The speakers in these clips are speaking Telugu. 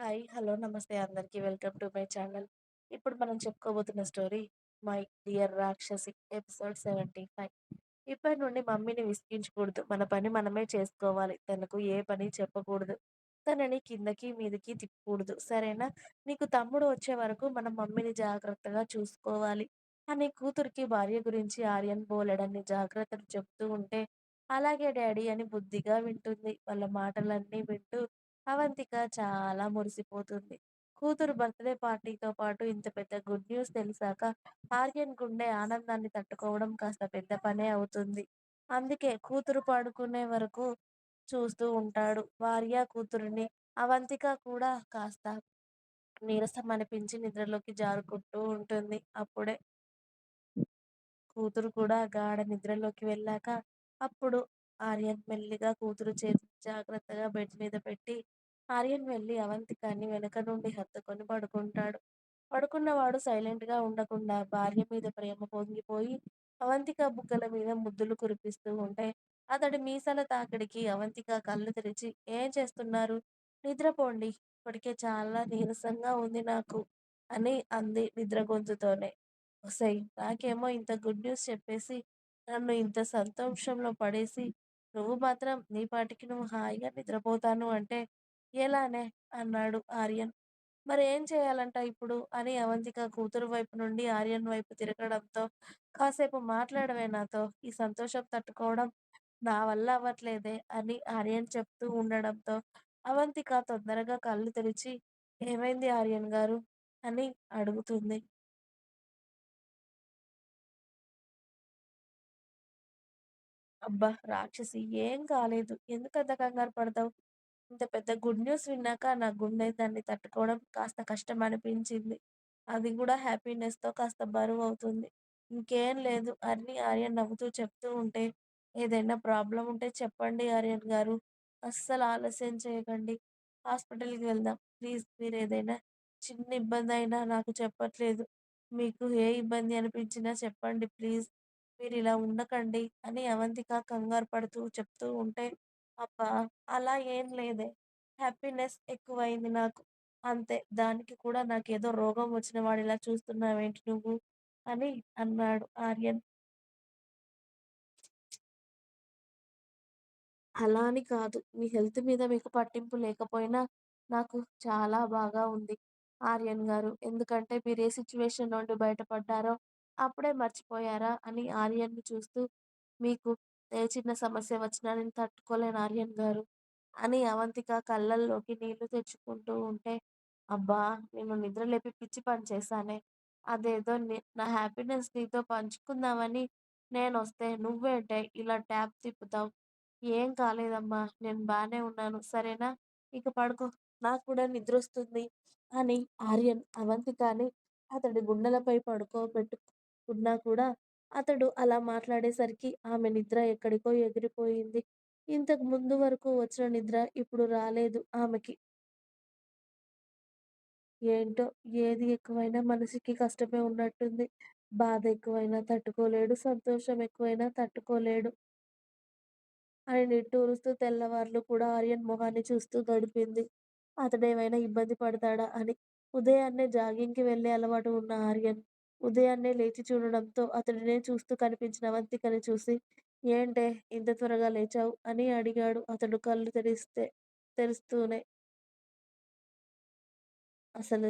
హాయ్. హలో. నమస్తే అందరికి. Welcome to my channel. ఇప్పుడు మనం చెప్పుకోబోతున్న story 'my dear Rakshasi' episode 75. ఇప్పటి నుండి మమ్మీని విసిగించకూడదు. మన పని మనమే చేసుకోవాలి. తనకు ఏ పని చెప్పకూడదు. తనని కిందకి, మీదకి తిప్పకూడదు. సరేనా? నీకు తమ్ముడు వచ్చే వరకు మనం మమ్మీని జాగ్రత్తగా చూసుకోవాలి అని కూతురికి భార్య గురించి ఆర్యన్ బోలెడన్ని జాగ్రత్తలు చెప్తూ ఉంటే, అలాగే డాడీ అని బుద్ధిగా వింటుంది. వాళ్ళ మాటలన్నీ వింటూ అవంతిక చాలా మురిసిపోతుంది. కూతురు బర్త్‌డే పార్టీతో పాటు ఇంత పెద్ద గుడ్ న్యూస్ తెలిసాక ఆర్యన్ గుండె ఆనందాన్ని తట్టుకోవడం కాస్త పెద్ద పనే అవుతుంది. అందుకే కూతురు పడుకునే వరకు చూస్తూ ఉంటాడు. భార్య, కూతురిని. అవంతిక కూడా కాస్త నీరసం అనిపించి నిద్రలోకి జారుకుంటూ ఉంటుంది. అప్పుడే కూతురు కూడా గాఢ నిద్రలోకి వెళ్ళాక అప్పుడు ఆర్యన్ మెల్లిగా కూతురు చేతి జాగ్రత్తగా బెడ్ మీద పెట్టి ఆర్యన్ వెళ్ళి అవంతికని వెనక నుండి హత్తుకొని పడుకుంటాడు. పడుకున్నవాడు సైలెంట్‌గా ఉండకుండా భార్య మీద ప్రేమ పొంగిపోయి అవంతిక బుగ్గల మీద ముద్దులు కురిపిస్తూ ఉంటే అతడి మీసాల తాకిడికి అవంతిక కళ్ళు తెరిచి ఏం చేస్తున్నారు? నిద్రపోండి. ఇప్పటికే చాలా నీరసంగా ఉంది నాకు అని అంది నిద్ర గొంతుతోనే. ఒసేయ్ నాకేమో ఇంత గుడ్ న్యూస్ చెప్పేసి నన్ను ఇంత సంతోషంలో పడేసి నువ్వు మాత్రం నీ పాటికి నువ్వు హాయిగా నిద్రపోతాను అంటే ఎలానే? అన్నాడు ఆర్యన్. మరి ఏం చేయాలంట ఇప్పుడు? అని అవంతిక కూతురు వైపు నుండి ఆర్యన్ వైపు తిరగడంతో కాసేపు మాట్లాడవే నాతో. ఈ సంతోషం తట్టుకోవడం నా వల్ల అవ్వట్లేదే అని ఆర్యన్ చెప్తూ ఉండడంతో అవంతిక తొందరగా కళ్ళు తెరిచి ఏమైంది ఆర్యన్ గారు? అని అడుగుతుంది. అబ్బా! రాక్షసి ఏం కాలేదు. ఎందుకంత కంగారు పడతావు? ఇంత పెద్ద గుడ్ న్యూస్ విన్నాక నా గుండె దాన్ని తట్టుకోవడం కాస్త కష్టం అనిపించింది. అది కూడా హ్యాపీనెస్‌తో కాస్త బరువవుతుంది. ఇంకేం లేదు అని ఆర్యన్ నవ్వుతూ చెప్తూ ఉంటే ఏదైనా ప్రాబ్లమ్ ఉంటే చెప్పండి ఆర్యన్ గారు. అస్సలు ఆలస్యం చేయకండి. హాస్పిటల్‌కి వెళ్దాం. ప్లీజ్ మీరేదైనా చిన్న ఇబ్బందయినా నాకు చెప్పట్లేదు. మీకు ఏ ఇబ్బంది అనిపించినా చెప్పండి ప్లీజ్. మీరు ఇలా ఉండకండి అని అవంతిక కంగారు పడుతూ చెప్తూ ఉంటే అబ్బా! అలా ఏం లేదే. హ్యాపీనెస్ ఎక్కువైంది నాకు. అంతే. దానికి కూడా నాకేదో రోగం వచ్చిన వాడు ఇలా చూస్తున్నావేంటి నువ్వు? అని అన్నాడు ఆర్యన్. అలా అని కాదు. మీ హెల్త్ మీద మీకు పట్టింపు లేకపోయినా నాకు చాలా బాగా ఉంది ఆర్యన్ గారు. ఎందుకంటే మీరే సిచ్యువేషన్ నుండి బయటపడ్డారో అప్పుడే మర్చిపోయారా? అని ఆర్యన్‌ని చూస్తూ మీకు ఏ చిన్న సమస్య వచ్చినా నేను తట్టుకోలేను ఆర్యన్ గారు. అని అవంతిక కళ్ళల్లోకి నీళ్ళు తెచ్చుకుంటూ ఉంటే అబ్బా! నేను నిద్ర లేపి పిచ్చి పని చేశానే. అదేదో నా హ్యాపీనెస్ నీతో పంచుకుందామని నేను వస్తే నువ్వేంటే ఇలా ట్యాప్ తిప్పుతావు? ఏం కాలేదమ్మా. నేను బాగానే ఉన్నాను. సరేనా? ఇక పడుకో. నాకు కూడా నిద్ర వస్తుంది అని ఆర్యన్ అవంతికని అతడి గుండెలపై పడుకోబెట్టు పడుకోబెట్టుకున్నా కూడా అతడు అలా మాట్లాడేసరికి ఆమె నిద్ర ఎక్కడికో ఎగిరిపోయింది. ఇంతకు ముందు వరకు వచ్చిన నిద్ర ఇప్పుడు రాలేదు ఆమెకి. ఏంటో ఏది ఎక్కువైనా మనిషికి కష్టమే ఉన్నట్టుంది. బాధ ఎక్కువైనా తట్టుకోలేడు. సంతోషం ఎక్కువైనా తట్టుకోలేడు. అని నిట్టూరుస్తూ తెల్లవార్లు కూడా ఆర్యన్ మొహాన్ని చూస్తూ గడిపింది. అతడేమైనా ఇబ్బంది పడతాడా అని. ఉదయాన్నే జాగింగ్‌కి వెళ్ళే అలవాటు ఉన్న ఆర్యన్ ఉదయాన్నే లేచి చూడడంతో అతడినే చూస్తూ కనిపించిన అవంతికని చూసి ఏంటే ఇంత త్వరగా లేచావు? అని అడిగాడు అతడు కళ్ళు తెరిస్తే తెరుస్తూనే. అసలు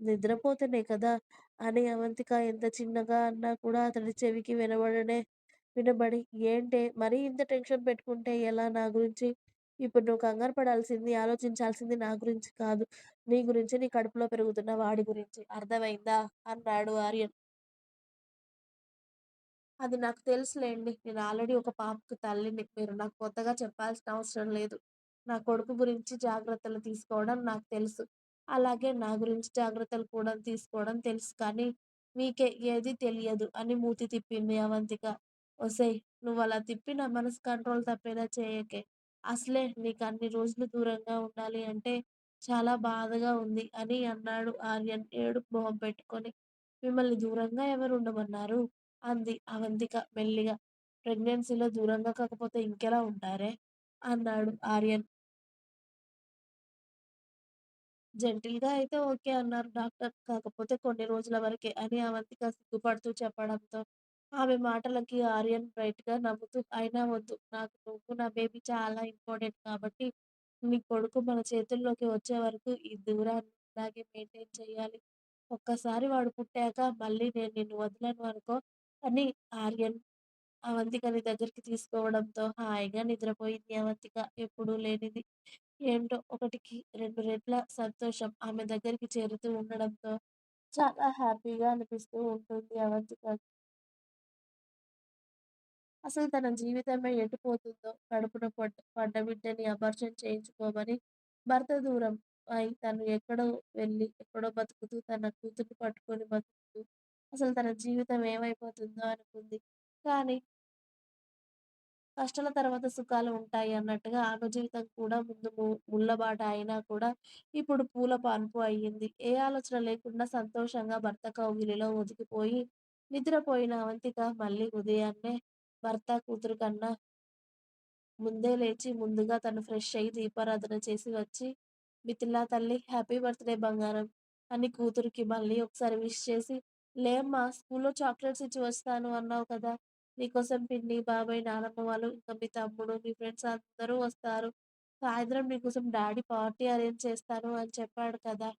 నిద్రపోతేనే కదా! అని అవంతిక ఎంత చిన్నగా అన్నా కూడా అతడి చెవికి వినబడనే వినబడి ఏంటే మరీ ఇంత టెన్షన్ పెట్టుకుంటే ఎలా నా గురించి? ఇప్పుడు నువ్వు కంగారు పడాల్సింది, ఆలోచించాల్సింది నా గురించి కాదు. నీ గురించి, నీ కడుపులో పెరుగుతున్న వాడి గురించి. అర్థమైందా? అన్నాడు ఆర్యన్. అది నాకు తెలుసులేండి నేను ఆల్రెడీ ఒక పాపకు తల్లిని. మీరు నాకు కొత్తగా చెప్పాల్సిన అవసరం లేదు. నా కొడుకు గురించి జాగ్రత్తలు తీసుకోవడం నాకు తెలుసు. అలాగే నా గురించి జాగ్రత్తలు కూడా తీసుకోవడం తెలుసు. కానీ మీకే ఏదీ తెలియదు అని మూతి తిప్పింది అవంతిక. ఒసేయ్! నువ్వలా తిప్పి నా మనసు కంట్రోల్ తప్పేలా చేయకే. అసలే నీకు అన్ని రోజులు దూరంగా ఉండాలి అంటే చాలా బాధగా ఉంది అని అన్నాడు ఆర్యన్ ఏడుపు మొహం పెట్టుకొని. మిమ్మల్ని దూరంగా ఎవరు ఉండమన్నారు అంది అవంతిక మెల్లిగా. ప్రెగ్నెన్సీలో దూరంగా కాకపోతే ఇంకెలా ఉంటారే? అన్నాడు ఆర్యన్. జెంటిల్‌గా అయితే ఓకే అన్నారు డాక్టర్. కాకపోతే కొన్ని రోజుల వరకే అని అవంతిక సిగ్గుపడుతూ చెప్పడంతో, ఆమె మాటలకి ఆర్యన్ బ్రైట్‌గా నవ్వుతూ అయినా వద్దు. నాకు నువ్వు, నా బేబీ చాలా ఇంపార్టెంట్ కాబట్టి, నీ కొడుకు మన చేతుల్లోకి వచ్చే వరకు ఈ దూరాన్ని ఇలాగే మెయింటైన్ చేయాలి. ఒక్కసారి వాడు పుట్టాక మళ్ళీ నేను నిన్ను వదలను అనుకో అని ఆర్యన్ అవంతికని దగ్గరికి తీసుకోవడంతో హాయిగా నిద్రపోయింది అవంతిక. ఎప్పుడూ లేనిది. ఏంటో ఒకటికి రెండు రెట్ల సంతోషం ఆమె దగ్గరికి చేరుతూ ఉండడంతో చాలా హ్యాపీగా అనిపిస్తూ ఉంటుంది అవంతికకి. అసలు తన జీవితమే ఎటుపోతుందో, కడుపున పడ్డ పడ్డ బిడ్డని అబార్షన్ చేయించుకోమని భర్త దూరం అయి తను ఎక్కడో వెళ్ళి, ఎక్కడో బతుకుతూ తన కూతుర్ని పట్టుకొని బతుకుతూ, అసలు తన జీవితం ఏమైపోతుందో అనుకుంది. కానీ కష్టాల తర్వాత సుఖాలు ఉంటాయి అన్నట్టుగా ఆమె జీవితం కూడా ముందు ముళ్ళబాట అయినా కూడా ఇప్పుడు పూల పాన్పు అయ్యింది. ఏ ఆలోచన లేకుండా సంతోషంగా భర్త కౌగిలిలో ఒదిగిపోయి నిద్రపోయిన అవంతిక మళ్ళీ ఉదయాన్నే భర్త, కూతురు కన్నా ముందే లేచి ముందుగా తను ఫ్రెష్ అయ్యి దీపారాధన చేసి వచ్చి, "మిథిలా తల్లి హ్యాపీ బర్త్‌డే బంగారం" అని కూతురికి మళ్ళీ ఒకసారి విష్ చేసి, "లేమ్మా స్కూల్‌లో చాక్లెట్స్ ఇచ్చి వస్తాను అన్నావు కదా! నీకోసం పిన్ని, బాబాయ్, నానమ్మ వాళ్ళు, ఇంకా మీ తమ్ముడు, మీ ఫ్రెండ్స్ అందరూ వస్తారు. సాయంత్రం నీకోసం డాడీ పార్టీ అరేంజ్ చేస్తాను అని చెప్పాడు కదా!"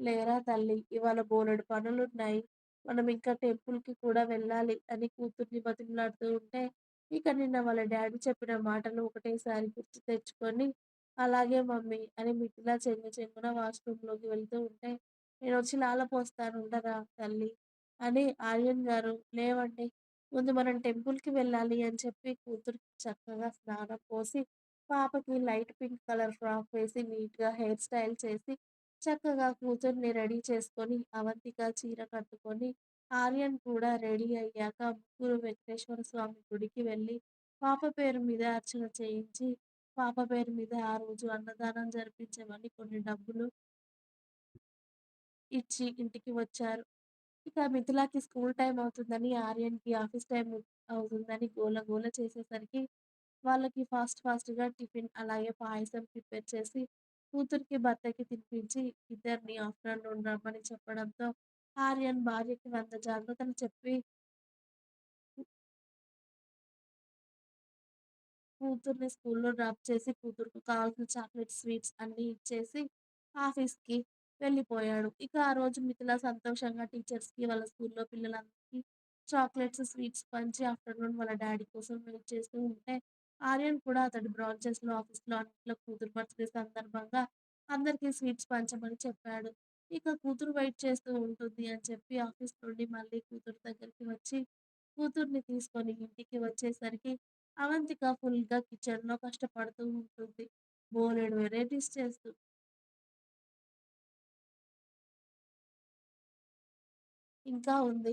లేరా తల్లి! ఇవాళ బోలెడు పనులున్నాయి. మనం ఇంకా టెంపుల్‌కి కూడా వెళ్ళాలి అని కూతుర్ని బతిమలాడుతూ ఉంటే, ఇక నిన్న వాళ్ళ డాడీ చెప్పిన మాటలు ఒకటేసారి గుర్తు తెచ్చుకొని, అలాగే మమ్మీ అని మిథిల చెంగ చెంగున వాష్‌రూమ్‌లోకి వెళ్తూ ఉంటే, నేను వచ్చి లాలపోస్తాను ఉండరా తల్లి అని ఆర్యన్ గారు లేవండి. ముందు మనం టెంపుల్‌కి వెళ్ళాలి అని చెప్పి కూతురికి చక్కగా స్నానం పోసి, పాపకి లైట్ పింక్ కలర్ ఫ్రాక్ వేసి నీట్‌గా హెయిర్ స్టైల్ చేసి చక్కగా కూతుర్ని రెడీ చేసుకొని, అవంతిక చీర కట్టుకొని, ఆర్యన్ కూడా రెడీ అయ్యాక ముగ్గురు వెంకటేశ్వర స్వామి గుడికి వెళ్ళి, పాప పేరు మీద అర్చన చేయించి, పాప పేరు మీద ఆ రోజు అన్నదానం జరిపించమని కొన్ని డబ్బులు ఇచ్చి ఇంటికి వచ్చారు. ఇక మిథులాకి స్కూల్ టైం అవుతుందని, ఆర్యన్‌కి ఆఫీస్ టైం అవుతుందని గోల గోల చేసేసరికి, వాళ్ళకి ఫాస్ట్ ఫాస్ట్‌గా టిఫిన్ అలాగే పాయసం ప్రిపేర్ చేసి, కూతురికి, భర్తకి తినిపించి ఇద్దరిని ఆఫ్టర్‌నూన్ రమ్మని చెప్పడంతో, ఆర్యన్ భార్యకి వంద జాగ్రత్తలు చెప్పి కూతుర్ని స్కూల్‌లో డ్రాప్ చేసి, కూతురుకు కావాల్సిన చాక్లెట్ స్వీట్స్ అన్నీ ఇచ్చేసి ఆఫీస్‌కి వెళ్ళిపోయాడు. ఇక ఆ రోజు మిథిల సంతోషంగా టీచర్స్‌కి, వాళ్ళ స్కూల్‌లో పిల్లలందరికీ చాక్లెట్స్, స్వీట్స్ పంచి ఆఫ్టర్‌నూన్ వాళ్ళ డ్యాడీ కోసం వెయిట్ చేస్తూ ఉంటే, ఆర్యన్ కూడా అతడి ఆఫీస్లో అన్ని కూతురు బర్త్‌డే సందర్భంగా అందరికీ స్వీట్స్ పంచమని చెప్పాడు. ఇక కూతురు వెయిట్ చేస్తూ ఉంటుంది అని చెప్పి ఆఫీస్ నుండి మళ్ళీ కూతురు దగ్గరికి వచ్చి, కూతుర్ని తీసుకొని ఇంటికి వచ్చేసరికి అవంతిక ఫుల్‌గా కిచెన్‌లో కష్టపడుతూ ఉంటుంది. బోలెడు వెరైటీస్ చేస్తూ. ఇంకా ఉంది.